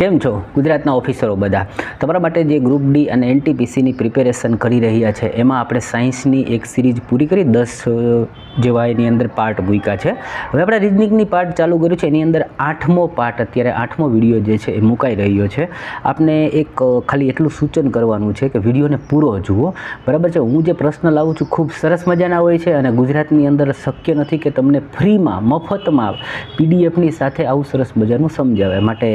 કેમ છો? ગુજરાતના ઓફિસરો બધા. તમારા માટે જે ગ્રુપ ડી અને એનટીપીસીની પ્રિપેરેશન કરી રહ્યા છે, એમાં આપણે સાયન્સની એક સિરીઝ પૂરી કરી, દસ જેવા એની અંદર પાર્ટ મૂક્યા છે. હવે આપણે રિઝનિંગની પાર્ટ ચાલુ કર્યું છે, એની અંદર આઠમો પાર્ટ, અત્યારે આઠમો વીડિયો જે છે એ મુકાઈ રહ્યો છે. આપને એક ખાલી એટલું સૂચન કરવાનું છે કે વિડીયોને પૂરો જુઓ. બરાબર છે? હું જે પ્રશ્ન લાવું છું, ખૂબ સરસ મજાના હોય છે અને ગુજરાતની અંદર શક્ય નથી કે તમને ફ્રીમાં, મફતમાં પીડીએફની સાથે આવું સરસ મજાનું સમજાવે. માટે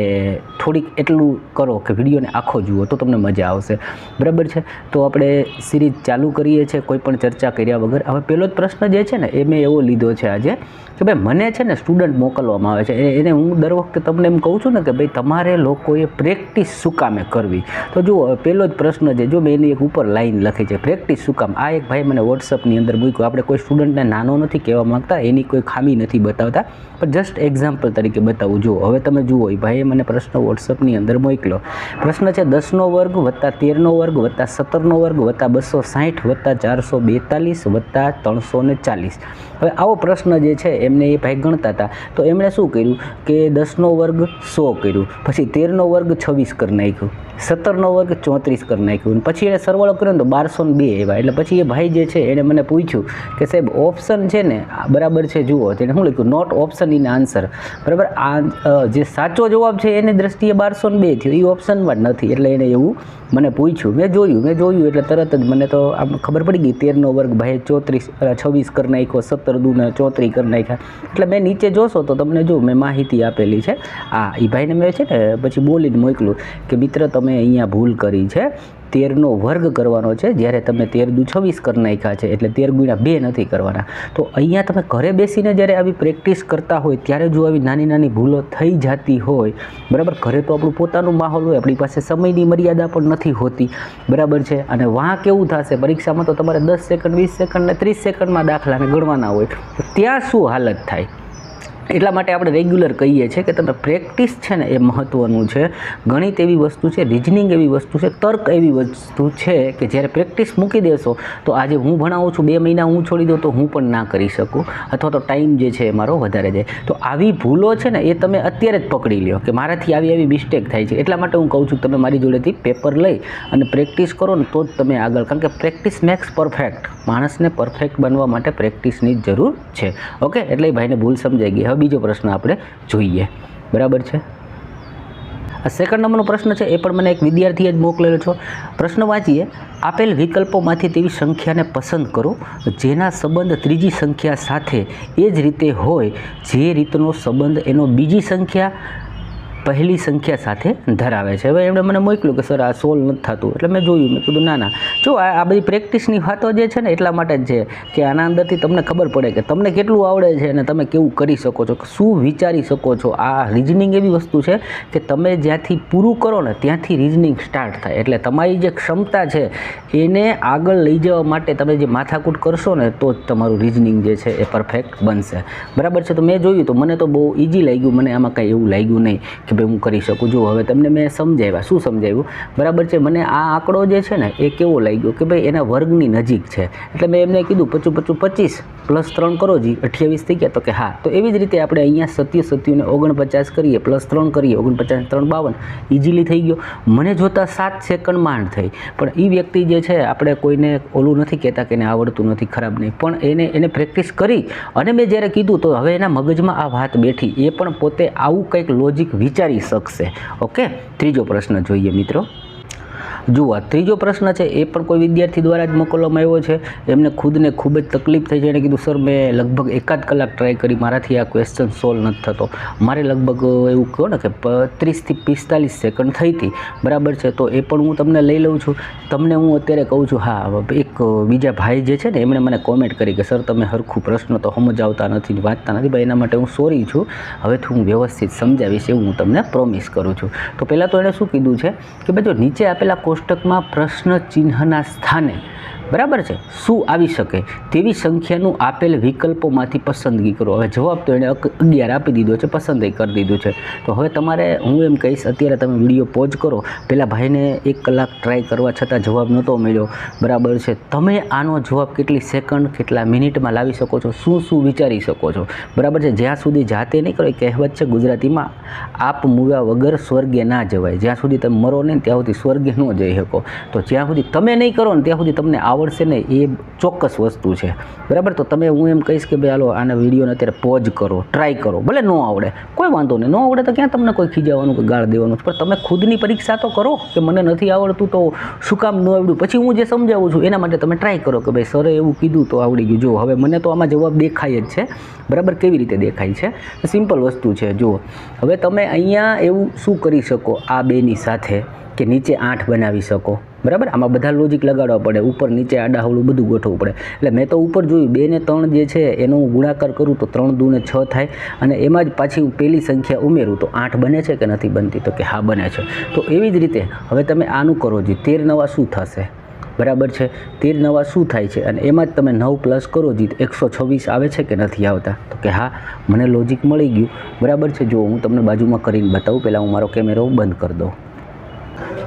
થોડીક એટલું કરો કે વિડીયોને આખો જુઓ તો તમને મજા આવશે. બરાબર છે? તો આપણે સિરીઝ ચાલુ કરીએ છીએ, કોઈ પણ ચર્ચા કર્યા વગર. હવે પહેલો જ પ્રશ્ન જે છે ને, એ મેં એવો લીધો છે આજે. કે ભાઈ મને છે ને સ્ટુડન્ટ મોકલવામાં આવે છે. એને હું દર વખતે તમને એમ કહું છું ને કે ભાઈ તમારે લોકોએ પ્રેક્ટિસ શું કામે કરવી? તો જુઓ પહેલો જ પ્રશ્ન છે. જો મેં એની એક ઉપર લાઈન લખી છે પ્રેક્ટિસ શું કામ? આ એક ભાઈ મને વોટ્સઅપની અંદર મૂક્યું. આપણે કોઈ સ્ટુડન્ટને નાનો નથી કહેવા માંગતા, એની કોઈ ખામી નથી બતાવતા. પણ જસ્ટ એક્ઝામ્પલ તરીકે બતાવું. જુઓ, હવે તમે જુઓ, એ ભાઈએ મને પ્રશ્ન વોટ્સઅપની અંદર મોકલ્યો. પ્રશ્ન છે, દસનો વર્ગ વત્તા તેરનો વર્ગ વત્તા સત્તરનો વર્ગ વત્તા બસો સાહીઠ વત્તા ચારસો બેતાલીસ વત્તા ત્રણસો ને ચાલીસ. હવે આવો પ્રશ્ન જે છે એમને એ ભાઈ ગણતા હતા. તો એમણે શું કર્યું કે દસનો વર્ગ સો કર્યું. પછી તેરનો વર્ગ છવ્વીસ કરી નાખ્યું. સત્તરનો વર્ગ ચોત્રીસ કરી નાખ્યું. પછી એણે સરવાળો કર્યો ને તો બારસો બે એવા એટલે પછી એ ભાઈ જે છે એણે મને પૂછ્યું કે સાહેબ ઓપ્શન છે ને બરાબર છે, જુઓ. તેને શું લખ્યું? નોટ ઓપ્શન ઇન આન્સર બરાબર? આ જે સાચો જવાબ છે એની દ્રષ્ટિએ બારસો બે થયો. એ ઓપ્શનમાં નથી. એટલે એણે એવું મને પૂછ્યું. મેં જોયું મેં જોયું એટલે તરત જ મને તો આમ ખબર પડી ગઈ, તેરનો વર્ગ ભાઈ ચોત્રીસ છવ્વીસ કરી નાખ્યો, સત્તર દૂને ચોત્રીસ કરી નાખ્યા. એટલે મેં નીચે જોશો તો તમને જો મેં માહિતી આપેલી છે. આ એ ભાઈને મેં છે ને, પછી બોલીને મોકલું કે મિત્ર, તમે અહીંયા ભૂલ કરી છે, તેરનો વર્ગ કરવાનો છે, જ્યારે તમે તેર દુ છવ્વીસ કરી નાખ્યા છે, એટલે તેર ગુણ્યા બે નથી કરવાના. તો અહીંયા તમે ઘરે બેસીને જ્યારે આવી પ્રેક્ટિસ કરતા હોય, ત્યારે જો આવી નાની નાની ભૂલો થઈ જતી હોય, બરાબર, ઘરે તો આપણું પોતાનું માહોલ હોય, આપણી પાસે સમયની મર્યાદા પણ નથી હોતી, બરાબર છે, અને વાં કેવું થશે, પરીક્ષામાં તો તમારે દસ સેકન્ડ, વીસ સેકન્ડ ને ત્રીસ સેકન્ડમાં દાખલાને ગણવાના હોય, તો ત્યાં શું હાલત થાય? એટલા માટે આપણે રેગ્યુલર કહીએ છીએ કે તમે પ્રેક્ટિસ છે ને એ મહત્ત્વનું છે. ગણિત એવી વસ્તુ છે રિઝનિંગ એવી વસ્તુ છે, તર્ક એવી વસ્તુ છે કે જ્યારે પ્રેક્ટિસ મૂકી દેશો, તો આજે હું ભણાવું છું, બે મહિના હું છોડી દઉં, તો હું પણ ના કરી શકું. અથવા તો ટાઈમ જે છે એ મારો વધારે જાય. તો આવી ભૂલો છે ને એ તમે અત્યારે જ પકડી લ્યો કે મારાથી આવી આવી મિસ્ટેક થાય છે. એટલા માટે હું કહું છું તમે મારી જોડેથી પેપર લઈ અને પ્રેક્ટિસ કરો ને તો જ તમે આગળ, કારણ કે પ્રેક્ટિસ મેક્સ પરફેક્ટ માણસને પરફેક્ટ બનવા માટે પ્રેક્ટિસની જ જરૂર છે. ઓકે એટલે ભાઈને ભૂલ સમજાઈ ગઈ. હવે બીજો પ્રશ્ન આપણે જોઈએ. બરાબર છે? આ સેકન્ડ નંબરનો પ્રશ્ન છે, એ પણ મને એક વિદ્યાર્થીએ જ મોકલેલો છો. પ્રશ્ન વાંચીએ. આપેલ વિકલ્પોમાંથી તેવી સંખ્યાને પસંદ કરો, જેના સંબંધ ત્રીજી સંખ્યા સાથે એ જ રીતે હોય, જે રીતનો સંબંધ એનો બીજી સંખ્યા પહેલી સંખ્યા સાથે ધરાવે છે. હવે એમણે મને મોકલ્યું કે, સર, આ સોલ્વ નથી થતું. એટલે મેં જોયું, મેં કીધું, ના ના. જો આ બધી પ્રેક્ટિસની વાતો જે છે ને, એટલા માટે જ છે કે આના અંદરથી તમને ખબર પડે કે તમને કેટલું આવડે છે અને તમે કેવું કરી શકો છો, શું વિચારી શકો છો. આ રિઝનિંગ એવી વસ્તુ છે કે તમે જ્યાંથી પૂરું કરો ને, ત્યાંથી રિઝનિંગ સ્ટાર્ટ થાય. એટલે તમારી જે ક્ષમતા છે, એને આગળ લઈ જવા માટે તમે જે માથાકૂટ કરશો ને, તો જ તમારું રિઝનિંગ જે છે એ પરફેક્ટ બનશે. બરાબર છે? તો મેં જોયું, તો મને તો બહુ ઇઝી લાગ્યું, મને આમાં કાંઈ એવું લાગ્યું નહીં કે ભાઈ હું કરી શકું? જો, હવે તમને મેં સમજાવ્યા. શું સમજાવ્યું? બરાબર છે, મને આ આંકડો જે છે ને, એ કેવો લાગ્યો કે ભાઈ એના વર્ગની નજીક છે. એટલે મેં એમને કીધું, પચું પચું, પચીસ પ્લસ ત્રણ કરો જી, અઠ્યાવીસ થઈ ગયા. તો કે, હા. તો એવી જ રીતે આપણે અહીંયા સત્ય સત્યુને ઓગણપચાસ કરીએ, પ્લસ ત્રણ કરીએ, ઓગણપચાસ, ત્રણ બાવન ઇઝીલી થઈ ગયો. મને જોતાં સાત સેકન્ડ માંડ થઈ. પણ એ વ્યક્તિ જે છે, આપણે કોઈને ઓલું નથી કહેતા કે એને આવડતું નથી, ખરાબ નહીં. પણ એને એને પ્રેક્ટિસ કરી. અને મેં જ્યારે કીધું, તો હવે એના મગજમાં આ વાત બેઠી. એ પણ પોતે આવું કંઈક લોજિક વિચારી શકશે. ઓકે? ત્રીજો પ્રશ્ન જોઈએ મિત્રો. જુઓ ત્રીજો પ્રશ્ન છે, એ પણ કોઈ વિદ્યાર્થી દ્વારા જ મોકલવામાં આવ્યો છે. એમને ખુદને ખૂબ જ તકલીફ થઈ છે. એણે કીધું, સર, મેં લગભગ એકાદ કલાક ટ્રાય કરી. મારાથી આ ક્વેશ્ચન સોલ્વ નથી થતો. મારે લગભગ એવું કહો ને કે ત્રીસથી પિસ્તાલીસ સેકન્ડ થઈ હતી. બરાબર છે? તો એ પણ હું તમને લઈ લઉં છું. તમને હું અત્યારે કહું છું, હા એક બીજા ભાઈ જે છે ને, એમણે મને કોમેન્ટ કરી કે, સર, તમે હરખું પ્રશ્ન તો સમજાવતા નથી વાંચતા નથી. ભાઈ, એના માટે હું સોરી છું. હવેથી હું વ્યવસ્થિત સમજાવીશ એવું હું તમને પ્રોમિસ કરું છું. તો પહેલાં તો એણે શું કીધું છે? કે ભાઈ, જો નીચે આપેલા કોષ્ટકમાં પ્રશ્ન ચિહ્નના સ્થાને બરાબર છે? શું આવી શકે? તેવી સંખ્યાનું આપેલ વિકલ્પોમાંથી પસંદગી કરો. હવે જવાબ તો એણે અગિયાર આપી દીધો છે પસંદ કરી દીધું છે. તો હવે તમારે, હું એમ કહીશ, અત્યારે તમે વીડિયો પોઝ કરો. પેલા ભાઈને એક કલાક ટ્રાય કરવા છતાં જવાબ નહોતો મળ્યો. બરાબર છે? તમે આનો જવાબ કેટલી સેકન્ડ કેટલા મિનિટમાં લાવી શકો છો? શું શું વિચારી શકો છો? બરાબર છે? જ્યાં સુધી જાતે નહીં કરો, એ કહેવત છે ગુજરાતીમાં, આપ મૂવ્યા વગર સ્વર્ગે ના જવાય. જ્યાં સુધી તમે મરો નહીં, ત્યાં સુધી સ્વર્ગે ન જઈ શકો. તો જ્યાં સુધી તમે નહીં કરો ને, ત્યાં સુધી તમને આવડશે ને એ ચોક્કસ વસ્તુ છે. બરાબર? તો તમે હું એમ કહીશ કે ભાઈ, હાલો, આના વિડીયોને અત્યારે પોઝ કરો, ટ્રાય કરો, ભલે ન આવડે. કોઈ વાંધો નહીં. ન આવડે તો ક્યાં તમને કોઈ ખીજાવાનું કે ગાળ દેવાનું? પણ તમે ખુદની પરીક્ષા તો કરો કે મને નથી આવડતું તો શું કામ ન આવડ્યું? પછી હું જે સમજાવું છું, એના માટે તમે ટ્રાય કરો કે ભાઈ, સરે, એવું કીધું તો આવડી ગયું. જો હવે મને તો આમાં જવાબ દેખાય જ છે. બરાબર? કેવી રીતે દેખાય છે? સિમ્પલ વસ્તુ છે, જુઓ. હવે તમે અહીંયા એવું શું કરી શકો, આ બેની સાથે, કે નીચે આઠ બનાવી શકો? બરાબર? આમાં બધા લોજિક લગાડવા પડે. ઉપર, નીચે, આડા, હવળું બધું ગોઠવવું પડે. એટલે મેં તો ઉપર જોયું, બે ને ત્રણ જે છે, એનો હું ગુણાકાર કરું તો ત્રણ દૂને છ થાય અને એમાં જ પાછી હું પેલી સંખ્યા ઉમેરું તો આઠ બને છે કે નથી બનતી? તો કે હા, બને છે. તો એવી જ રીતે હવે તમે આનું કરો જી તેર નવા શું થશે? બરાબર છે? તેર નવા શું થાય છે? અને એમાં જ તમે નવ પ્લસ કરો જીત એકસો છવ્વીસ આવે છે કે નથી આવતા? તો કે હા, મને લોજિક મળી ગયું. બરાબર છે? જો હું તમને બાજુમાં કરીને બતાવું, પહેલાં હું મારો કેમેરો બંધ કરી દઉં.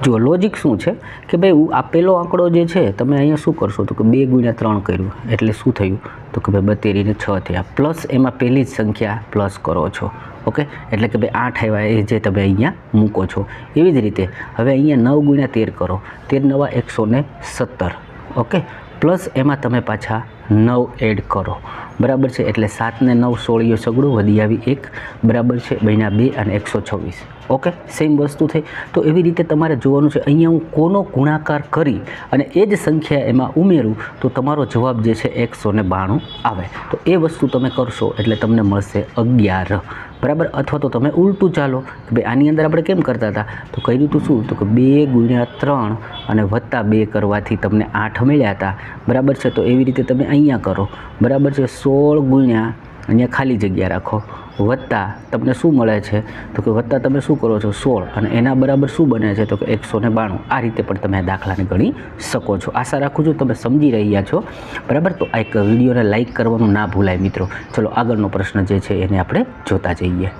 જો લોજિક શું છે? કે ભાઈ આ પેલો આંકડો જે છે, તમે અહીંયા શું કરશો? તો કે બે ગુણ્યા ત્રણ કર્યું. એટલે શું થયું? તો કે ભાઈ બતેરીને છ થયા. પ્લસ એમાં પહેલી જ સંખ્યા પ્લસ કરો છો. ઓકે? એટલે કે ભાઈ આઠ આવ્યા એ જે તમે અહીંયા મૂકો છો. એવી જ રીતે હવે અહીંયા નવ ગુણ્યા તેર કરો. તેર નવા એકસો સત્તર. ઓકે? પ્લસ એમાં તમે પાછા નવ એડ કરો. બરાબર છે? એટલે સાતને નવ સોળીઓ સગડું, વધી આવી એક. બરાબર છે? બહીના બે અને એકસો છવ્વીસ. ઓકે? સેમ વસ્તુ થઈ. તો એવી રીતે તમારે જોવાનું છે. અહીંયા હું કોનો ગુણાકાર કરી અને એ જ સંખ્યા એમાં ઉમેરું, તો તમારો જવાબ જે છે, એકસો બાણું આવે. તો એ વસ્તુ તમે કરશો એટલે તમને મળશે અગિયાર. બરાબર? અથવા તો તમે ઉલટું ચાલો કે ભાઈ આની અંદર આપણે કેમ કરતા હતા? તો કર્યું હતું શું? તો કે બે ગુણ્યા ત્રણ અને વત્તા બે કરવાથી તમને આઠ મળ્યા હતા. બરાબર છે? તો એવી રીતે તમે અહીંયા કરો. બરાબર છે? સોળ ગુણ્યા અહીંયા ખાલી જગ્યા રાખો. વત્તા તમને શું મળે છે? તો કે વત્તા તમે શું કરો છો? સોળ. અને એના બરાબર શું બને છે? તો કે એકસો ને બાણું. આ રીતે પણ તમે દાખલાને ગણી શકો છો. આશા રાખું છું તમે સમજી રહ્યા છો. બરાબર? તો આ એક વિડીયોને લાઇક કરવાનું ના ભૂલાય મિત્રો. ચલો આગળનો પ્રશ્ન જે છે એને આપણે જોતા જઈએ.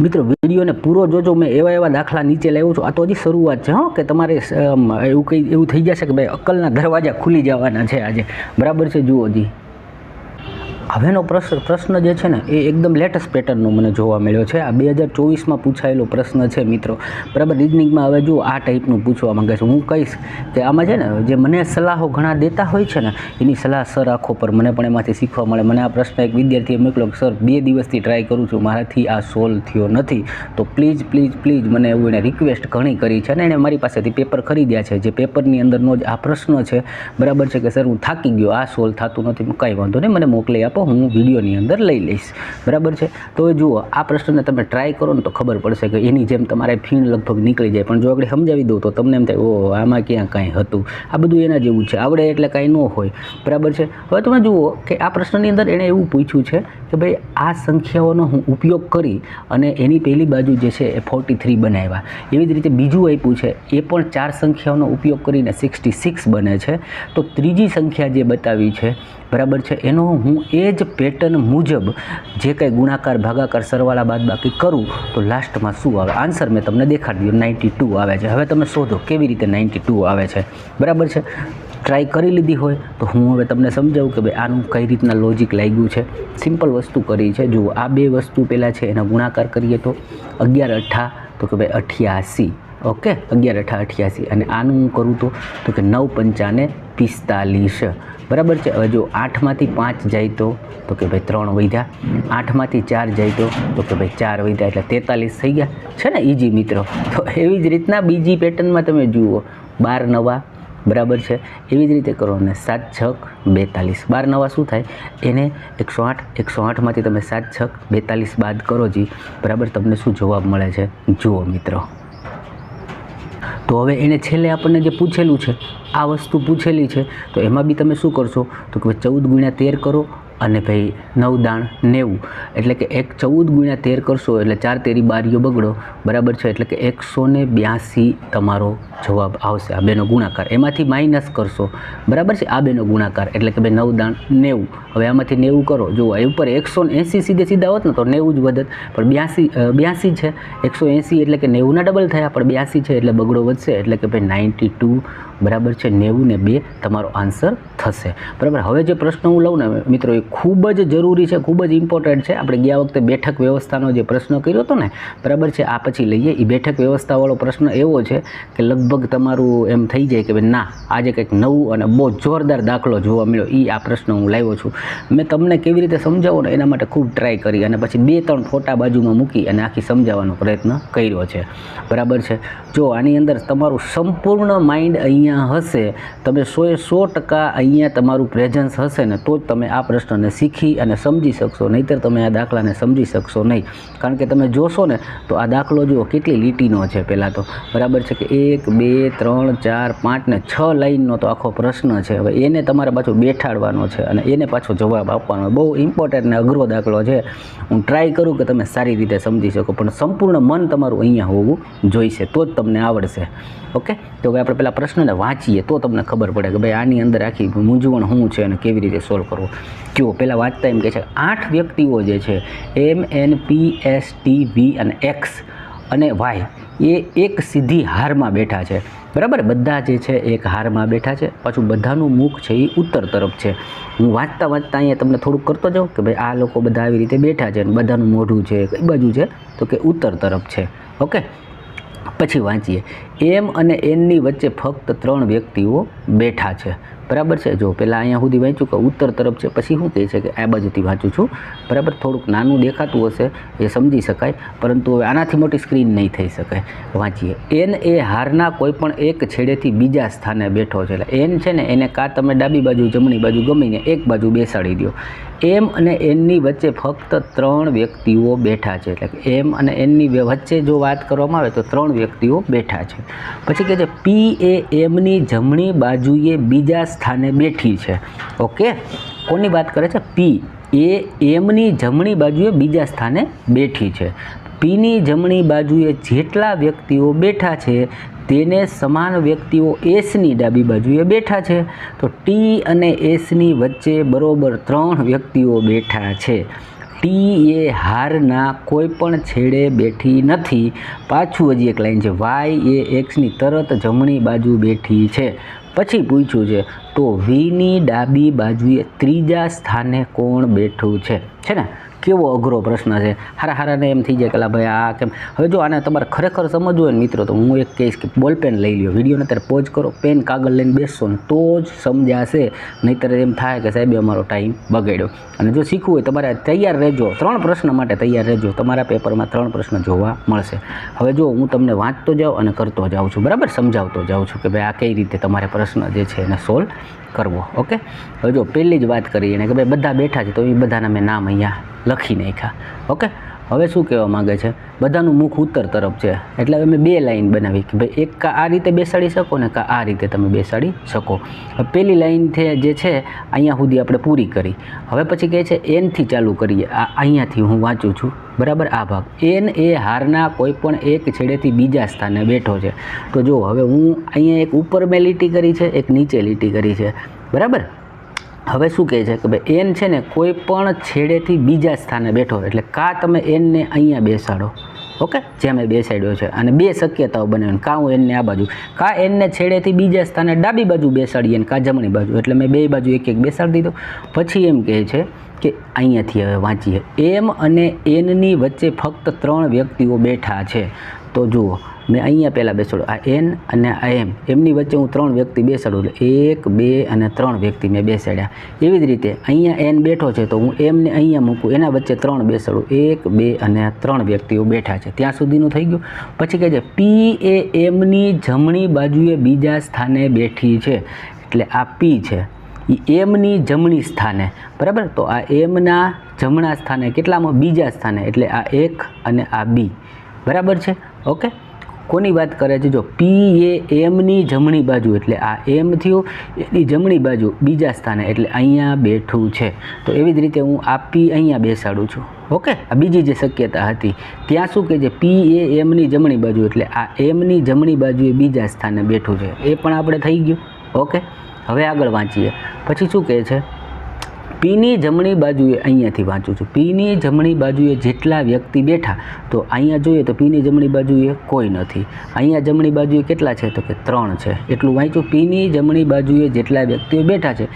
મિત્રો, વિડીયોને પૂરો જોજો. મેં એવા એવા દાખલા નીચે લાવ્યો છું. આ તો હજી શરૂઆત છે, હં, કે તમારે એવું કંઈ, એવું થઈ જશે કે ભાઈ અક્કલના દરવાજા ખુલી જવાના છે આજે. બરાબર છે? જુઓ જી હવેનો પ્રશ્ન પ્રશ્ન જે છે ને, એ એકદમ લેટેસ્ટ પેટર્નનો મને જોવા મળ્યો છે. આ બે હજાર ચોવીસમાં પૂછાયેલો પ્રશ્ન છે, મિત્રો. બરાબર રિઝનિંગમાં હવે જો આ ટાઈપનું પૂછવા માંગે છે. હું કહીશ કે આમાં છે ને, જે મને સલાહો ઘણા દેતા હોય છે ને, એની સલાહ સર આખો પર મને પણ એમાંથી શીખવા મળે. મને આ પ્રશ્ન એક વિદ્યાર્થીએ મોકલ્યો કે, સર, બે દિવસથી ટ્રાય કરું છું. મારાથી આ સોલ્વ થયો નથી. તો પ્લીઝ પ્લીઝ પ્લીઝ મને એવું એણે રિક્વેસ્ટ ઘણી કરી છે અને એણે મારી પાસેથી પેપર ખરીદ્યા છે. જે પેપરની અંદરનો જ આ પ્રશ્ન છે. બરાબર છે કે, સર, હું થાકી ગયો. આ સોલ્વ થતું નથી. કાંઈ વાંધો નહીં. મને મોકલી આપો. હું વિડીયોની અંદર લઈ લઈશ. બરાબર છે? તો જુઓ, આ પ્રશ્નને તમે ટ્રાય કરો ને તો ખબર પડશે કે એની જેમ તમારે ફીણ લગભગ નીકળી જાય. પણ જો આપણે સમજાવી દઉં તો તમને એમ થાય ઓ આમાં ક્યાં કાંઈ હતું? આ બધું એના જેવું છે. આવડે એટલે કાંઈ ન હોય. બરાબર છે? હવે તમે જુઓ કે આ પ્રશ્નની અંદર એણે એવું પૂછ્યું છે કે ભાઈ, આ સંખ્યાઓનો હું ઉપયોગ કરી અને એની પહેલી બાજુ જે છે એ ફોર્ટી થ્રી બનાવ્યા. એવી જ રીતે બીજું આપ્યું છે, એ પણ ચાર સંખ્યાઓનો ઉપયોગ કરીને સિક્સટી સિક્સ બને છે. તો ત્રીજી સંખ્યા જે બતાવી છે બરાબર છે? એનો હું એ જ પેટર્ન મુજબ જે કંઈ ગુણાકાર, ભાગાકાર, સરવાળા બાદ બાકી કરું, તો લાસ્ટમાં શું આવે? આન્સર મેં તમને દેખાડી દીધો નાઇન્ટી ટુ આવે છે. હવે તમે શોધો, કેવી રીતે નાઇન્ટી ટુ આવે છે? બરાબર છે? ટ્રાય કરી લીધી હોય, તો હું હવે તમને સમજાવું કે ભાઈ આનું કઈ રીતના લોજિક લાગ્યું છે? સિમ્પલ વસ્તુ કરી છે. જુઓ, આ બે વસ્તુ પહેલાં છે, એના ગુણાકાર કરીએ તો અગિયાર અઠ્ઠા તો કે ભાઈ અઠ્યાસી. ઓકે? અગિયાર અઠા અઠ્યાસી. અને આનું હું કરું તો તો કે નવ પંચાને પિસ્તાલીસ. બરાબર છે? હવે જો આઠમાંથી પાંચ જાય તો તો કે ભાઈ ત્રણ વધ્યા. આઠમાંથી ચાર જાય તો તો કે ભાઈ ચાર વધ્યા. એટલે તેતાલીસ થઈ ગયા. છે ને, ઈજી મિત્રો? તો એવી જ રીતના બીજી પેટર્નમાં તમે જુઓ. બાર નવા, બરાબર છે? એવી જ રીતે કરો અને સાત છક બેતાલીસ. બાર નવા શું થાય? એને એકસો આઠ, એકસો આઠમાંથી તમે સાત છક બેતાલીસ બાદ કરો જી. બરાબર? તમને શું જવાબ મળે છે? જુઓ મિત્રો. તો હવે એને છેલ્લે આપણને જે પૂછેલું છે, આ વસ્તુ પૂછેલી છે, તો એમાં બી તમે શું કરશો? તો કે ચૌદ ગુણ્યા તેર કરો અને ભાઈ નવ દાણ નેવું. એટલે કે એક ચૌદ ગુણ્યા તેર કરશો એટલે ચાર તેરી બારીઓ બગડો. બરાબર છે? એટલે કે એકસો ને બ્યાસી તમારો જવાબ આવશે આ બેનો ગુણાકાર. એમાંથી માઇનસ કરશો. બરાબર છે? આ બેનો ગુણાકાર. એટલે કે ભાઈ નવ દાણ નેવું. હવે આમાંથી નેવું કરો. જુઓ એ ઉપર એકસો એંસી સીધે સીધા હોત ને તો નેવું જ વધત. પણ બ્યાસી બ્યાસી છે. એકસો એંસી એટલે કે નેવુંના ડબલ થયા. પણ બ્યાસી છે એટલે બગડો વધશે. એટલે કે ભાઈ નાઇન્ટી ટુ બરાબર છે? નેવું ને બે તમારો આન્સર થશે. બરાબર? હવે જે પ્રશ્ન હું લઉં ને, મિત્રો, એ ખૂબ જ જરૂરી છે, ખૂબ જ ઇમ્પોર્ટન્ટ છે. આપણે ગયા વખતે બેઠક વ્યવસ્થાનો જે પ્રશ્ન કર્યો હતો ને, બરાબર છે? આ પછી લઈએ. એ બેઠક વ્યવસ્થાવાળો પ્રશ્ન એવો છે કે લગભગ તમારું એમ થઈ જાય કે ભાઈ ના, આજે કંઈક નવું અને બહુ જોરદાર દાખલો જોવા મળ્યો. એ આ પ્રશ્ન હું લાવ્યો છું. મેં તમને કેવી રીતે સમજાવો ને, એના માટે ખૂબ ટ્રાય કરી અને પછી બે ત્રણ ફોટા બાજુમાં મૂકી અને આખી સમજાવવાનો પ્રયત્ન કર્યો છે. બરાબર છે? જો આની અંદર તમારું સંપૂર્ણ માઇન્ડ અહીંયા હશે, તમે સોએ સો ટકા અહીંયા તમારું પ્રેઝન્સ હશે ને, તો જ તમે આ પ્રશ્નને શીખી અને સમજી શકશો, નહીંતર તમે આ દાખલાને સમજી શકશો નહીં. કારણ કે તમે જોશો ને, તો આ દાખલો જુઓ, કેટલી લીટીનો છે પહેલાં તો. બરાબર છે કે એક, બે, ત્રણ, ચાર, પાંચ ને છ લાઈનનો તો આખો પ્રશ્ન છે. હવે એને તમારે પાછું બેઠાડવાનો છે અને એને પાછો જવાબ આપવાનો. બહુ ઇમ્પોર્ટન્ટ ને અઘરો દાખલો છે. હું ટ્રાય કરું કે તમે સારી રીતે સમજી શકો, પણ સંપૂર્ણ મન તમારું અહીંયા હોવું જોઈશે, તો જ તમને આવડશે. ઓકે તો હવે આપણે પહેલાં પ્રશ્નને વાંચીએ તો તમને ખબર પડે કે ભાઈ આની અંદર આખી મૂંઝવણ શું છે અને કેવી રીતે સોલ્વ કરવું. જુઓ, પહેલાં વાંચતા એમ કહે છે, આઠ વ્યક્તિઓ જે છે M N P S T V અને એક્સ અને વાય એ એક સીધી હારમાં બેઠા છે. બરાબર? બધા જે છે, એક હારમાં બેઠા છે. પાછું બધાનું મુખ છે એ ઉત્તર તરફ છે. હું વાંચતા વાંચતા અહીંયા તમને થોડુંક કરતો જાઉં કે ભાઈ આ લોકો બધા આવી રીતે બેઠા છે અને બધાનું મોઢું છે કઈ બાજુ છે, તો કે ઉત્તર તરફ છે. ઓકે? પછી વાંચીએ. એમ અને એનની વચ્ચે ફક્ત ત્રણ વ્યક્તિઓ બેઠા છે. બરાબર છે? જો પહેલાં અહીંયા સુધી વાંચ્યું કે ઉત્તર તરફ છે, પછી શું કહે છે કે આ બાજુથી વાંચું છું? બરાબર, થોડુંક નાનું દેખાતું હશે એ સમજી શકાય, પરંતુ હવે આનાથી મોટી સ્ક્રીન નહીં થઈ શકાય. વાંચીએ. એન એ હારના કોઈપણ એક છેડેથી બીજા સ્થાને બેઠો છે. એટલે એન છે ને, એને કાં તમે ડાબી બાજુ, જમણી બાજુ ગમીને એક બાજુ બેસાડી દો એમ અને એનની વચ્ચે ફક્ત ત્રણ વ્યક્તિઓ બેઠા છે. એટલે કે એમ અને એનની વચ્ચે જો વાત કરવામાં આવે તો ત્રણ વ્યક્તિઓ બેઠા છે. પછી કહે છે, પી એ એમની જમણી બાજુએ બીજા સ્થાને બેઠી છે. ઓકે? કોની વાત કરે છે? પી એ એમની જમણી બાજુએ બીજા સ્થાને બેઠી છે. પીની જમણી બાજુએ જેટલા વ્યક્તિઓ બેઠા છે તેને સમાન વ્યક્તિઓ એસની ડાબી બાજુએ બેઠા છે. તો ટી અને એસની વચ્ચે બરોબર ત્રણ વ્યક્તિઓ બેઠા છે. ટી એ હારના કોઈ પણ છેડે બેઠી નથી. પાછું હજી એક લાઈન છે. વાય એ એક્સની તરત જમણી બાજુ બેઠી છે. પછી પૂછ્યું છે, તો વીની ડાબી બાજુએ ત્રીજા સ્થાને કોણ બેઠું છે? છે ને? કેવો અઘરો પ્રશ્ન છે? હારા હારાને એમ થઈ જાય કે ભાઈ આ કેમ? હવે જો આને તમારે ખરેખર સમજવું હોય ને મિત્રો, તો હું એક કહીશ કે બોલ પેન લઈ લ્યો. વિડીયોને અત્યારે પોઝ કરો, પેન કાગળ લઈને બેસશો ને તો જ સમજાશે. નહીંતર એમ થાય કે સાહેબ અમારો ટાઈમ બગાડ્યો. અને જો શીખવું હોય, તમારે તૈયાર રહેજો. ત્રણ પ્રશ્ન માટે તૈયાર રહેજો. તમારા પેપરમાં ત્રણ પ્રશ્ન જોવા મળશે. હવે જો હું તમને વાંચતો જાઉં અને કરતો જાઉં છું, બરાબર? સમજાવતો જાઉં છું કે ભાઈ આ કઈ રીતે તમારે પ્રશ્ન જે છે એને સોલ્વ કરવો ઓકે હવે જો પહેલી જ વાત કરીએ ને કે ભાઈ બધા બેઠા છે તો એ બધાના મેં નામ અહીંયા લખી નાખ્યા ઓકે હવે શું કહેવા માગે છે? બધાનું મુખ ઉત્તર તરફ છે. એટલે હવે મેં બે લાઈન બનાવી કે ભાઈ એક આ રીતે બેસાડી શકો ને કા આ રીતે તમે બેસાડી શકો. પહેલી લાઈન છે જે છે, અહીંયા સુધી આપણે પૂરી કરી. હવે પછી કહે છે એનથી ચાલુ કરીએ. આ અહીંયાથી હું વાંચું છું. બરાબર? આ ભાગ. એન એ હારના કોઈ પણ એક છેડેથી બીજા સ્થાને બેઠો છે. તો જો હવે હું અહીંયા એક ઉપર મેં લીટી કરી છે, એક નીચે લીટી કરી છે. બરાબર? હવે શું કહે છે કે ભાઈ એન છે ને કોઈ પણ છેડેથી બીજા સ્થાને બેઠો એટલે કાં તમે એનને અહીંયા બેસાડો, ઓકે? જે મેં બેસાડ્યો છે. અને બે શક્યતાઓ બને કાં હું એનને આ બાજુ, કાં એનને છેડેથી બીજા સ્થાને ડાબી બાજુ બેસાડીએ ને કાં જમણી બાજુ, એટલે મેં બે બાજુ એક એક બેસાડી દીધો. પછી એમ કહે છે કે અહીંયાથી હવે વાંચીએ. એમ અને એનની વચ્ચે ફક્ત ત્રણ વ્યક્તિઓ બેઠા છે. તો જુઓ મેં અહીંયા પહેલાં બેસાડું આ એન અને આ એમ એમની વચ્ચે હું ત્રણ વ્યક્તિ બેસાડું એટલે એક, બે અને ત્રણ વ્યક્તિ મેં બેસાડ્યા. એવી જ રીતે અહીંયા એન બેઠો છે તો હું એમને અહીંયા મૂકું. એના વચ્ચે ત્રણ બેસાડું. એક, બે અને ત્રણ વ્યક્તિઓ બેઠા છે. ત્યાં સુધીનું થઈ ગયું. પછી કહે છે પી એ એમની જમણી બાજુએ બીજા સ્થાને બેઠી છે. એટલે આ પી છે. એમની જમણી સ્થાને. બરાબર? તો આ એમના જમણા સ્થાને કેટલામાં? બીજા સ્થાને. એટલે આ એક અને આ બી બરાબર છે? ઓકે? કોની વાત કરે છે? જો, પી એ એમની જમણી બાજુ, એટલે આ એમ થયું, એની જમણી બાજુ બીજા સ્થાને, એટલે અહીંયા બેઠું છે. તો એવી જ રીતે હું આ પી અહીંયા બેસાડું છું. ઓકે? આ બીજી જે શક્યતા હતી, ત્યાં શું કે છે? પી એ એમની જમણી બાજુ, એટલે આ એમની જમણી બાજુએ બીજા સ્થાને બેઠું છે. એ પણ આપણે થઈ ગયું. ઓકે? હવે આગળ વાંચીએ. પછી શું કહે છે? પીની જમણી બાજુએ અહીંયાથી વાંચું છું. પીની જમણી બાજુએ જેટલા વ્યક્તિ બેઠા, તો અહીંયા જોઈએ તો પીની જમણી બાજુએ કોઈ નથી. અહીંયા જમણી બાજુએ કેટલા છે? તો કે ત્રણ છે. એટલું વાંચ્યું. પીની જમણી બાજુએ જેટલા વ્યક્તિઓ બેઠા છે,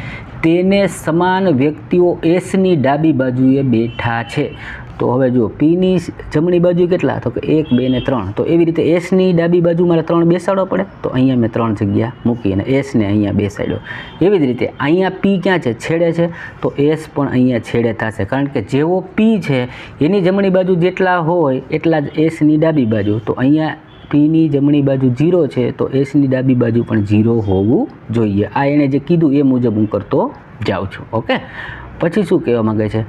તેને સમાન વ્યક્તિઓ એસની ડાબી બાજુએ બેઠા છે. તો હવે જુઓ પીની જમણી બાજુ કેટલા? તો કે એક, બે ને ત્રણ. તો એવી રીતે એસની ડાબી બાજુ મારે ત્રણ બેસાડવો પડે. તો અહીંયા મેં ત્રણ જગ્યા મૂકી અને એસને અહીંયા બેસાડ્યો. એવી જ રીતે અહીંયા પી ક્યાં છે? છેડે છે. તો એસ પણ અહીંયા છેડે થશે. કારણ કે જેવો પી છે, એની જમણી બાજુ જેટલા હોય, એટલા જ એસની ડાબી બાજુ. તો અહીંયા પીની જમણી બાજુ જીરો છે, તો એસની ડાબી બાજુ પણ જીરો હોવું જોઈએ. આ એણે જે કીધું એ મુજબ હું કરતો જાઉં છું. ઓકે? પછી શું કહેવા માગે છે?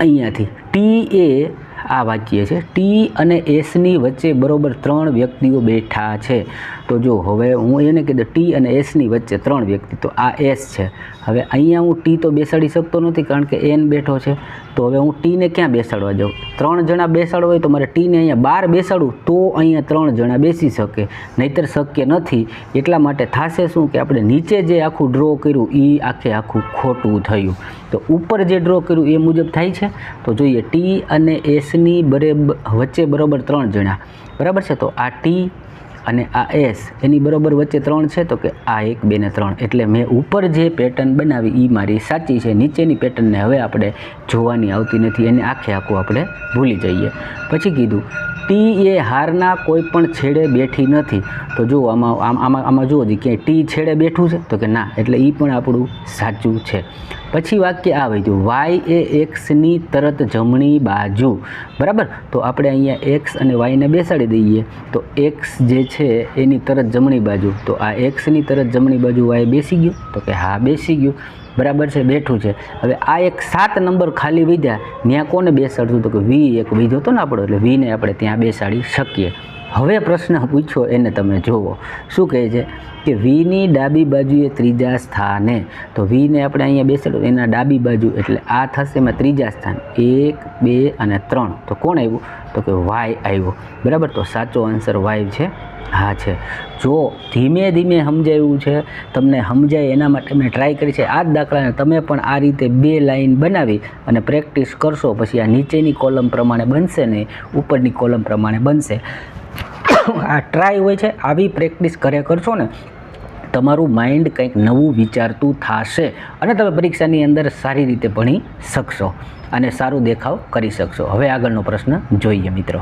અહીંયાથી. ટી એ આ વાક્ય છે. ટી અને એસની વચ્ચે બરોબર ત્રણ વ્યક્તિઓ બેઠા છે. તો જો હવે હું એને કીધું ટી અને એસની વચ્ચે ત્રણ વ્યક્તિ. તો આ એસ છે. હવે અહીંયા હું ટી તો બેસાડી શકતો નથી કારણ કે એન બેઠો છે. તો હવે હું ટીને ક્યાં બેસાડવા જાઉં? ત્રણ જણા બેસાડવા હોય તો મારે ટીને અહીંયા બાર બેસાડું તો અહીંયા ત્રણ જણા બેસી શકે. નહીતર શક્ય નથી. એટલા માટે થશે શું કે આપણે નીચે જે આખું ડ્રો કર્યું એ આખે આખું ખોટું થયું. તો ઉપર જે ડ્રો કર્યું, એ મુજબ થાય છે? તો જોઈએ ટી અને એસની બરે વચ્ચે બરાબર ત્રણ જણા. બરાબર છે? તો આ ટી અને આ એસ એની બરોબર વચ્ચે ત્રણ છે તો કે આ એક, બે ને ત્રણ. એટલે મેં ઉપર જે પેટર્ન બનાવી એ મારી સાચી છે. નીચેની પેટર્નને હવે આપણે જોવાની આવતી નથી. એને આખે આખું આપણે ભૂલી જઈએ. પછી કીધું, ટી એ હારના કોઈ પણ છેડે બેઠી નથી. તો જુઓ, આમાં, આમ- આમાં જુઓ જે, ક્યાંય ટી છેડે બેઠું છે? તો કે ના, એટલે એ પણ આપણું સાચું છે. પછી વાક્ય આ ગયું વાય એ એક્સની તરત જમણી બાજુ. બરાબર? તો આપણે અહીંયા એક્સ અને વાયને બેસાડી દઈએ. તો એક્સ જે છે એની તરત જમણી બાજુ. તો આ એક્સની તરત જમણી બાજુ વાય બેસી ગયું. તો કે હા, બેસી ગયું. બરાબર છે, બેઠું છે. હવે આ એક સાત નંબર ખાલી વીધ્યા ત્યાં કોને બેસાડતું તો કે વી એક વીધો હતો ને આપણો. એટલે વીને આપણે ત્યાં બેસાડી શકીએ. હવે પ્રશ્ન પૂછ્યો એને તમે, જુઓ. શું કહે છે કે વીની ડાબી બાજુએ ત્રીજા સ્થાને. તો વીને આપણે અહીંયા બેસેલું, એના ડાબી બાજુ એટલે આ થશે એમાં ત્રીજા સ્થાન. એક, બે અને ત્રણ. તો કોણ આવ્યું? તો કે વાય આવ્યો. બરાબર? તો સાચો આન્સર વાય છે? હા છે. જો ધીમે ધીમે સમજાયું છે, તમને સમજાય એના માટે મેં ટ્રાય કરી છે. આ જ દાખલાને તમે પણ આ રીતે બે લાઈન બનાવી અને પ્રેક્ટિસ કરશો, પછી આ નીચેની કોલમ પ્રમાણે બનશે ને ઉપરની કોલમ પ્રમાણે બનશે. આ ટ્રાય હોય છે, આવી પ્રેક્ટિસ કરે કરશો ને, તમારું માઇન્ડ કંઈક નવું વિચારતું થશે અને તમે પરીક્ષાની અંદર સારી રીતે ભણી શકશો અને સારું દેખાવ કરી શકશો. હવે આગળનો પ્રશ્ન જોઈએ મિત્રો.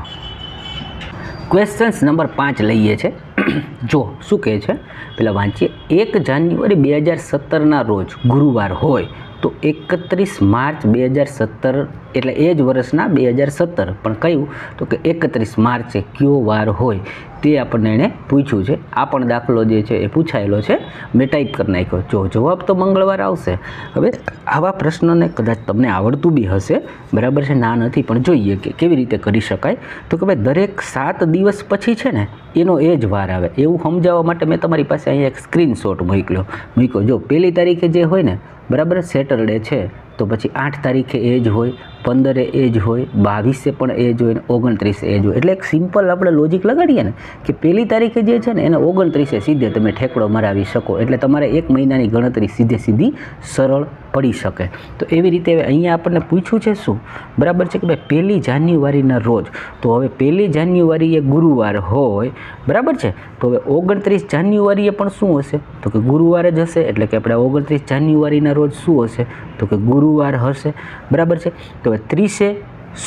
ક્વેશ્ચન્સ નંબર પાંચ લઈએ છે. જો, શું કહે છે? પેલા વાંચીએ. એક જાન્યુઆરી બે હજાર સત્તરના રોજ ગુરુવાર હોય તો એકત્રીસ માર્ચ બે હજાર સત્તર એટલે એ જ વર્ષના બે હજાર સત્તર. પણ કયું તો કે એકત્રીસ માર્ચે કયો વાર હોય તે આપણને એણે પૂછ્યું છે. આ પણ દાખલો જે છે એ પૂછાયેલો છે. મેં ટાઈપ કરી નાખ્યો. જો જવાબ તો મંગળવાર આવશે. હવે આવા પ્રશ્નને કદાચ તમને આવડતું બી હશે. બરાબર છે? ના નથી. પણ જોઈએ કે કેવી રીતે કરી શકાય. તો કે ભાઈ દરેક સાત દિવસ પછી છે ને, એનો એ જ વાર આવે. એવું સમજાવવા માટે મેં તમારી પાસે અહીંયા એક સ્ક્રીનશોટ મૂક્યો મૂક્યો. જો પહેલી તારીખે જે હોય ને, બરાબર સેટરડે છે. તો પછી આઠ તારીખે એ જ હોય, પંદરે એ જ હોય, બાવીસે પણ એ જ હોય ને ઓગણત્રીસે એ જ હોય. એટલે એક સિમ્પલ આપણે લોજિક લગાડીએ ને કે પહેલી તારીખે જે છે ને એને ઓગણત્રીસે સીધે તમે ઠેકડો મરાવી શકો. એટલે તમારે એક મહિનાની ગણતરી સીધે સીધી સરળ પડી શકે. તો એવી રીતે અહીંયા આપણને પૂછ્યું છે શું? બરાબર છે કે ભાઈ પહેલી જાન્યુઆરીના રોજ, તો હવે પહેલી જાન્યુઆરી એ ગુરુવાર હોય, બરાબર છે? તો હવે ઓગણત્રીસ જાન્યુઆરીએ પણ શું હશે? તો કે ગુરુવાર જ હશે, એટલે કે આપણે ઓગણત્રીસ જાન્યુઆરીના રોજ શું હશે? તો કે ગુરુવાર હશે. બરાબર છે? તો ત્રીસે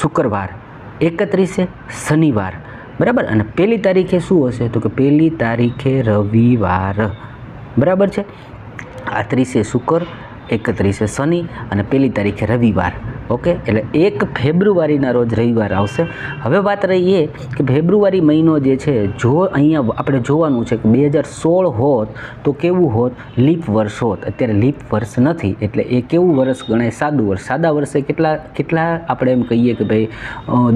શુક્રવાર, એકત્રીસે શનિવાર. બરાબર? અને પહેલી તારીખે શું હશે? તો કે પહેલી તારીખે રવિવાર. બરાબર છે? આ ત્રીસે શુક્ર એકત્રીસે શનિ અને પહેલી તારીખે રવિવાર. ઓકે? એટલે એક ફેબ્રુઆરીના રોજ રવિવાર આવશે. હવે વાત રહી એ કે ફેબ્રુઆરી મહિનો જે છે, જો અહીંયા આપણે જોવાનું છે કે બે હજાર સોળ હોત તો કેવું હોત? લીપ વર્ષ હોત. અત્યારે લીપ વર્ષ નથી. એટલે એ કેવું વર્ષ ગણાય? સાદું વર્ષ. સાદા વર્ષે કેટલા કેટલા આપણે એમ કહીએ કે ભાઈ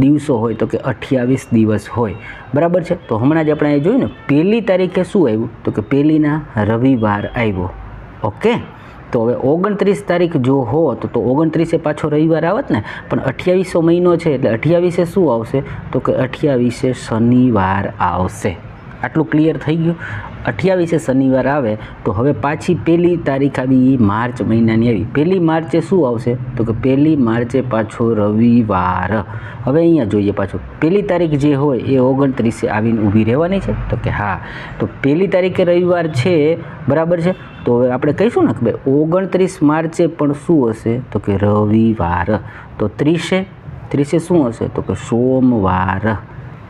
દિવસો હોય તો કે અઠ્યાવીસ દિવસ હોય. બરાબર છે? તો હમણાં જ આપણે એ જોયું ને પહેલી તારીખે શું આવ્યું? તો કે પહેલીના રવિવાર આવ્યો. ઓકે? તો હવે ઓગણત્રીસ તારીખ જો હોત તો ઓગણત્રીસે પાછો રવિવાર આવત ને, પણ અઠ્યાવીસો મહિનો છે એટલે અઠ્યાવીસે શું આવશે? તો કે અઠ્યાવીસે શનિવાર આવશે. આટલું ક્લિયર થઈ ગયું? અઠ્યાવીસે શનિવાર આવે તો હવે પાછી પહેલી તારીખ આવી માર્ચ મહિનાની આવી. પહેલી માર્ચે શું આવશે? તો કે પહેલી માર્ચે પાછો રવિવાર. હવે અહીંયા જોઈએ પાછું. પહેલી તારીખ જે હોય એ ઓગણત્રીસે આવીને ઊભી રહેવાની છે. તો કે હા, તો પહેલી તારીખે રવિવાર છે, બરાબર છે? તો હવે આપણે કહીશું ને કે ભાઈ ઓગણત્રીસ માર્ચે પણ શું હશે? તો કે રવિવાર. તો ત્રીસે? ત્રીસે શું હશે? તો કે સોમવાર.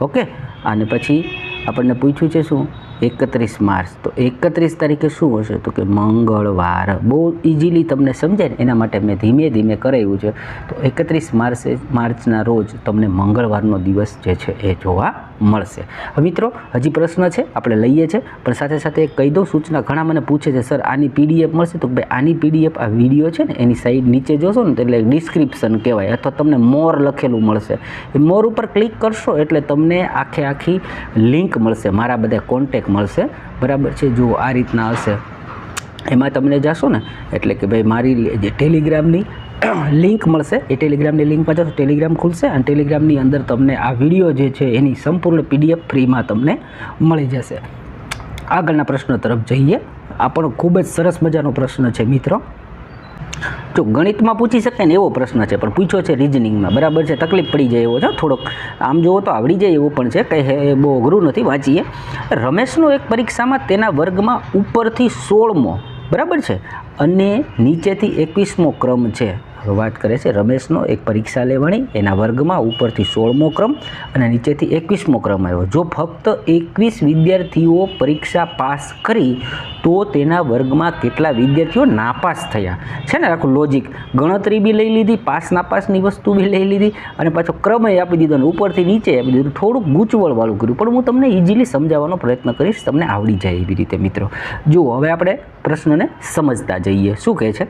ઓકે? અને પછી આપણને પૂછ્યું છે શું? એકત્રીસ માર્ચ. તો એકત્રીસ તારીખે શું હશે? તો કે મંગળવાર. બહુ ઇઝીલી તમને સમજાય ને? એના માટે મેં ધીમે ધીમે કરાવ્યું છે. તો એકત્રીસ માર્ચે, માર્ચના રોજ તમને મંગળવારનો દિવસ જે છે એ જોવા મળશે. મિત્રો, હજી પ્રશ્ન છે, આપણે લઈએ છીએ પણ સાથે સાથે કહી દઉં, સૂચના ઘણા મને પૂછે છે, સર, આની પીડીએફ મળશે? તો ભાઈ, આની પીડીએફ આ વીડિયો છે ને, એની સાઈડ નીચે જોશો ને એટલે ડિસ્ક્રિપ્શન કહેવાય, અથવા તમને મોર લખેલું મળશે. એ મોર ઉપર ક્લિક કરશો, એટલે તમને આખે આખી લિંક મળશે, મારા બધા કોન્ટેક મળશે. બરાબર છે? જુઓ, આ રીતના હશે. એમાં તમને જાશો ને, એટલે કે, ભાઈ, મારી જે ટેલિગ્રામની લિંક મળશે. એ ટેલિગ્રામની લિંકમાં જશો ટેલિગ્રામ ખુલશે અને ટેલિગ્રામની અંદર તમને આ વીડિયો જે છે એની સંપૂર્ણ પીડીએફ ફ્રીમાં તમને મળી જશે. આગળના પ્રશ્ન તરફ જઈએ. આ પણ ખૂબ જ સરસ મજાનો પ્રશ્ન છે મિત્રો. જો ગણિતમાં પૂછી શકે ને એવો પ્રશ્ન છે, પણ પૂછ્યો છે રિઝનિંગમાં બરાબર છે? તકલીફ પડી જાય એવો છે. થોડોક આમ જુઓ તો આવડી જાય એવો પણ છે. કંઈ બહુ અઘરું નથી, વાંચીએ. રમેશનો એક પરીક્ષામાં તેના વર્ગમાં ઉપરથી સોળમો. બરાબર છે? અને નીચેથી એકવીસમો ક્રમ છે. વાત કરે છે રમેશનો એક પરીક્ષા લેવાની એના વર્ગમાં ઉપરથી સોળમો ક્રમ અને નીચેથી એકવીસમો ક્રમ આવ્યો. જો ફક્ત એકવીસ વિદ્યાર્થીઓ પરીક્ષા પાસ કરી, તો તેના વર્ગમાં કેટલા વિદ્યાર્થીઓ નાપાસ થયા? છે ને, આખું લોજિક ગણતરી બી લઈ લીધી, પાસ નાપાસની વસ્તુ બી લઈ લીધી અને પાછો ક્રમે આપી દીધો અને ઉપરથી નીચે આપી દીધું. થોડુંક ગૂંચવળવાળું કર્યું, પણ હું તમને ઇઝીલી સમજાવવાનો પ્રયત્ન કરીશ, તમને આવડી જાય એવી રીતે મિત્રો. જુઓ, હવે આપણે પ્રશ્નને સમજતા જઈએ. શું કહે છે?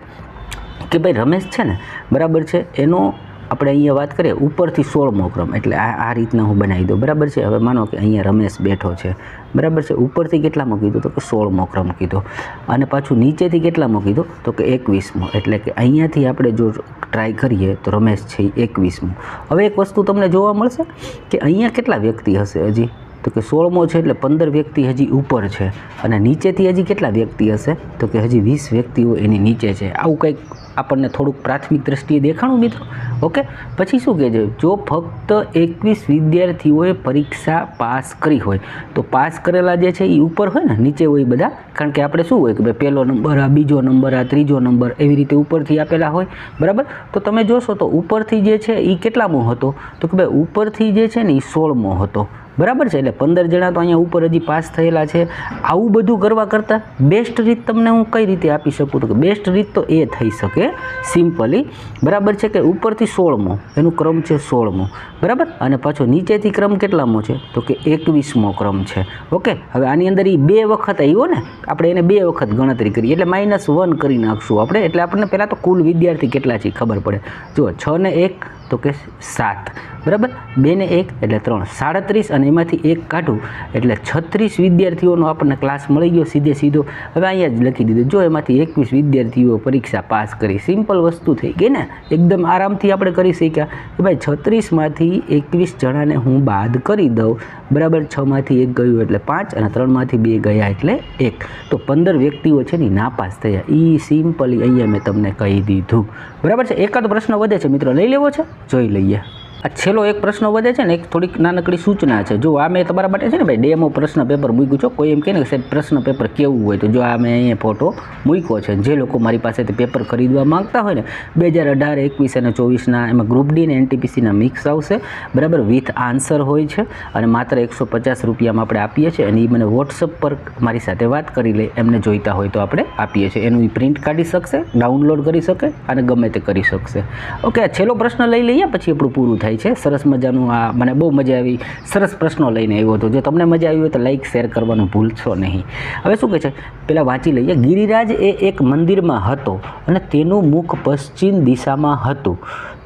કે ભાઈ રમેશ છે ને, બરાબર છે, એનો આપણે અહીંયા વાત કરીએ, ઉપરથી સોળમો ક્રમ, એટલે આ આ રીતના હું બનાવી દઉં, બરાબર છે? હવે માનો કે અહીંયા રમેશ બેઠો છે, બરાબર છે? ઉપરથી કેટલામાં કીધું તો કે સોળમો ક્રમ કીધો, અને પાછું નીચેથી કેટલામાં કીધું તો કે એકવીસમો, એટલે કે અહીંયાથી આપણે જો ટ્રાય કરીએ તો રમેશ છે એ એકવીસમો. હવે એક વસ્તુ તમને જોવા મળશે કે અહીંયા કેટલા વ્યક્તિ હશે હજી? તો કે સોળમો છે એટલે પંદર વ્યક્તિ હજી ઉપર છે. અને નીચેથી હજી કેટલા વ્યક્તિ હશે? તો કે હજી વીસ વ્યક્તિઓ એની નીચે છે. આવું કંઈક આપણને થોડુંક પ્રાથમિક દ્રષ્ટિએ દેખાણું, મિત્રો. ઓકે? પછી શું કહે છે જો ફક્ત એકવીસ વિદ્યાર્થીઓએ પરીક્ષા પાસ કરી હોય, તો પાસ કરેલા જે છે એ ઉપર હોય ને, નીચે હોય બધા? કારણ કે આપણે શું હોય કે ભાઈ પહેલો નંબર આ, બીજો નંબર આ, ત્રીજો નંબર એવી રીતે ઉપરથી આપેલા હોય, બરાબર? તો તમે જોશો તો ઉપરથી જે છે એ કેટલામો હતો? તો કે ભાઈ ઉપરથી જે છે ને એ સોળમો હતો. બરાબર છે? એટલે પંદર જણા તો અહીંયા ઉપર હજી પાસ થયેલા છે. આવું બધું કરવા કરતાં બેસ્ટ રીત તમને હું કઈ રીતે આપી શકું? તો કે બેસ્ટ રીત તો એ થઈ શકે સિમ્પલી બરાબર છે કે ઉપરથી સોળમો? એનું ક્રમ છે સોળમો. બરાબર? અને પાછો નીચેથી ક્રમ કેટલામો છે? તો કે એકવીસમો ક્રમ છે. ઓકે? હવે આની અંદર એ બે વખત આવ્યો ને, આપણે એને બે વખત ગણતરી કરીએ. એટલે માઇનસ વન કરી નાખશું આપણે. એટલે આપણને પહેલાં તો કુલ વિદ્યાર્થી કેટલા છે ખબર પડે. જુઓ, છ ને એક તો કે સાત. બરાબર? બે ને એક એટલે ત્રણ. સાડત્રીસ અને એમાંથી એક કાઢું એટલે છત્રીસ વિદ્યાર્થીઓનો આપણને ક્લાસ મળી ગયો સીધે સીધો. હવે અહીંયા જ લખી દીધું. જો એમાંથી એકવીસ વિદ્યાર્થીઓ પરીક્ષા પાસ કરી, સિમ્પલ વસ્તુ થઈ ગઈ ને. એકદમ આરામથી આપણે કરી શક્યા. કે ભાઈ છત્રીસમાંથી એકવીસ જણાને હું બાદ કરી દઉં. બરાબર છમાંથી એક ગયું એટલે પાંચ અને ત્રણમાંથી બે ગયા એટલે એક. તો પંદર વ્યક્તિઓ છે ને નાપાસ થયા. એ સિમ્પલી અહીંયા મેં તમને કહી દીધું. બરાબર છે? એકાદ પ્રશ્ન વધે છે, મિત્રો. લઈ લેવો છે? જોઈ લઈએ. આ છેલ્લો એક પ્રશ્ન વધે છે ને, એક થોડીક નાનકડી સૂચના છે. જો આ મેં તમારા માટે છે ને ભાઈ ડેમો પ્રશ્ન પેપર મૂક્યું છો, કોઈ એમ કહે ને સાહેબ પ્રશ્ન પેપર કેવું હોય તો જો આ મેં અહીંયા ફોટો મૂક્યો છે, જે લોકો મારી પાસેથી પેપર ખરીદવા માંગતા હોય ને, બે હજાર અઢાર, એકવીસ અને ચોવીસના એમાં ગ્રુપ ડી ને એનટીપીસીના મિક્સ આવશે. બરાબર? વિથ આન્સર હોય છે અને માત્ર એકસો પચાસ રૂપિયામાં આપણે આપીએ છીએ અને એ મને વોટ્સઅપ પર મારી સાથે વાત કરી લે, એમને જોઈતા હોય તો આપણે આપીએ છીએ. એનું પ્રિન્ટ કાઢી શકશે, ડાઉનલોડ કરી શકે અને ગમે તે કરી શકશે. ઓકે છેલ્લો પ્રશ્ન લઈ લઈએ, પછી આપણું પૂરું થાય. છે. સરસ મજાનું આ મને બહુ મજા આવી. સરસ પ્રશ્નો લઈને આવ્યો હતો. જો તમને મજા આવી હોય તો લાઈક શેર કરવાનું ભૂલશો નહીં. હવે શું કહે છે? પહેલાં વાંચી લઈએ. ગિરિરાજ એ એક મંદિરમાં હતો અને તેનું મુખ પશ્ચિમ દિશામાં હતું.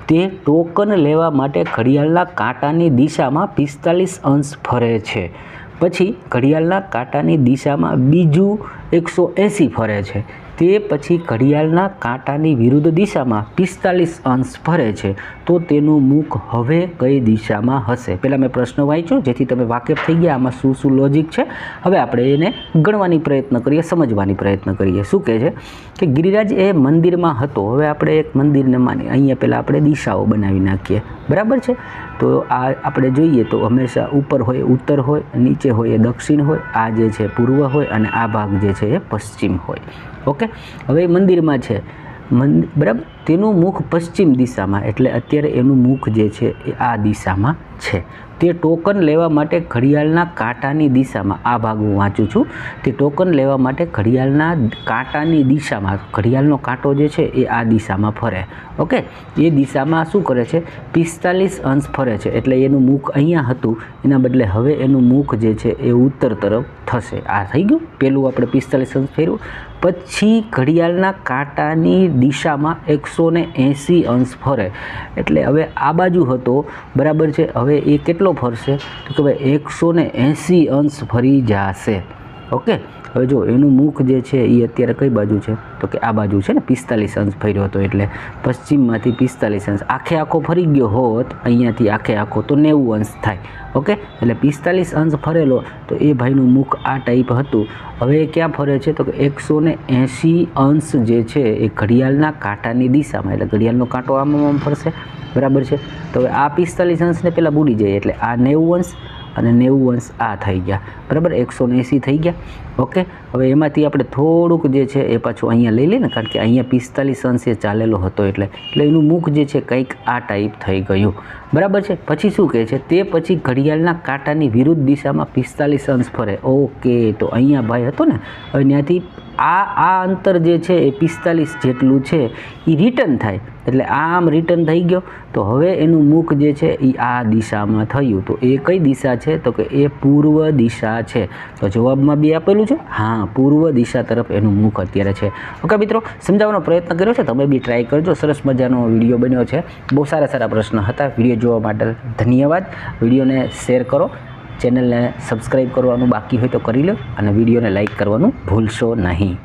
તે ટોકન લેવા માટે ઘડિયાળના કાંટાની દિશામાં પિસ્તાલીસ અંશ ફરે છે. પછી ઘડિયાળના કાંટાની દિશામાં બીજું એકસો એંસી ફરે છે. તે પછી ઘડિયાળના કાંટાની વિરુદ્ધ દિશામાં પિસ્તાલીસ અંશ ફરે છે. તો તેનું મુખ હવે કઈ દિશામાં હશે? પહેલાં મેં પ્રશ્ન વાંચ્યો, જેથી તમે વાકેફ થઈ ગયા. આમાં શું શું લોજિક છે? હવે આપણે એને ગણવાની પ્રયત્ન કરીએ, સમજવાની પ્રયત્ન કરીએ. શું કહે છે? કે ગિરિરાજ એ મંદિરમાં હતો. હવે આપણે એક મંદિરને માની, અહીંયા પહેલાં આપણે દિશાઓ બનાવી નાખીએ. બરાબર છે? તો આ આપણે જોઈએ તો હંમેશા ઉપર હોય, ઉત્તર હોય, નીચે હોય એ દક્ષિણ હોય. આ જે છે, પૂર્વ હોય અને આ ભાગ જે છે એ પશ્ચિમ હોય. ઓકે? હવે એ મંદિરમાં છે. મંદિર બરાબર? તેનું મુખ પશ્ચિમ દિશામાં, એટલે અત્યારે એનું મુખ જે છે એ આ દિશામાં છે. તે ટોકન લેવા માટે ઘડિયાળના કાંટાની દિશામાં, આ ભાગ હું વાંચું છું, તે ટોકન લેવા માટે ઘડિયાળના કાંટાની દિશામાં, ઘડિયાળનો કાંટો જે છે એ આ દિશામાં ફરે, ઓકે? એ દિશામાં શું કરે છે? પિસ્તાલીસ અંશ ફરે છે, એટલે એનું મુખ અહીંયા હતું, એના બદલે હવે એનું મુખ જે છે એ ઉત્તર તરફ થશે. આ થઈ ગયું? પહેલું આપણે પિસ્તાલીસ અંશ ફેરવું. પછી ઘડિયાળના કાંટાની દિશામાં એકસો ને એંસી અંશ ફરે. એટલે હવે આ બાજુ હતો, બરાબર છે? હવે એ કેટલો ફરશે? તો કે ભાઈ એકસો ને એંસી અંશ ફરી જશે. ઓકે? હવે જો એનું મુખ જે છે એ અત્યારે કઈ બાજુ છે? તો કે આ બાજુ છે ને, પિસ્તાલીસ અંશ ફર્યો હતો એટલે પશ્ચિમમાંથી પિસ્તાલીસ અંશ. આખે આખો ફરી ગયો હોત, અહીંયાથી આખે આખો તો નેવું અંશ થાય. ઓકે? એટલે પિસ્તાલીસ અંશ ફરેલો તો એ ભાઈનું મુખ આ ટાઈપ હતું. હવે એ ક્યાં ફરે છે? તો કે એકસો ને એંસી અંશ જે છે એ ઘડિયાળના કાંટાની દિશામાં, એટલે ઘડિયાળનો કાંટો આમ આમ ફરશે. બરાબર છે? તો હવે આ પિસ્તાલીસ અંશને પહેલાં ભૂલી જાય એટલે આ નેવું અંશ અને નેવું અંશ આ થઈ ગયા. બરાબર? એકસો એંસી થઈ ગયા. ઓકે? હવે એમાંથી આપણે થોડુંક જે છે એ પાછું અહીંયા લઈ લઈએ ને, કારણ કે અહીંયા પિસ્તાલીસ અંશે ચાલેલો હતો એટલે એટલે એનું મુખ જે છે કંઈક આ ટાઈપ થઈ ગયું. બરાબર છે? પછી શું કહે છે? તે પછી ઘડિયાળના કાંટાની વિરુદ્ધ દિશામાં પિસ્તાલીસ અંશ ફરે. ઓકે, તો અહીંયા ભાઈ હતો ને? હવે ત્યાંથી આ આ અંતર જે છે એ પિસ્તાલીસ જેટલું છે એ રિટર્ન થાય. એટલે આમ રિટર્ન થઈ ગયો. તો હવે એનું મુખ જે છે એ આ દિશામાં થયું. તો એ કઈ દિશા છે? તો કે એ પૂર્વ દિશા છે. તો જવાબમાં બી આપેલું છે? હા, પૂર્વ દિશા તરફ એનું મુખ અત્યારે છે. ઓકે મિત્રો, સમજાવવાનો પ્રયત્ન કર્યો છે? તમે બી ટ્રાય કરજો. સરસ મજાનો વીડિયો બન્યો છે. બહુ સારા સારા પ્રશ્ન હતા. વીડિયો જોવા માટે ધન્યવાદ. વિડીયોને શેર કરો. ચેનલને સબસ્ક્રાઈબ કરવાનું બાકી હોય તો કરી લો અને વિડીયોને લાઇક કરવાનું ભૂલશો નહીં.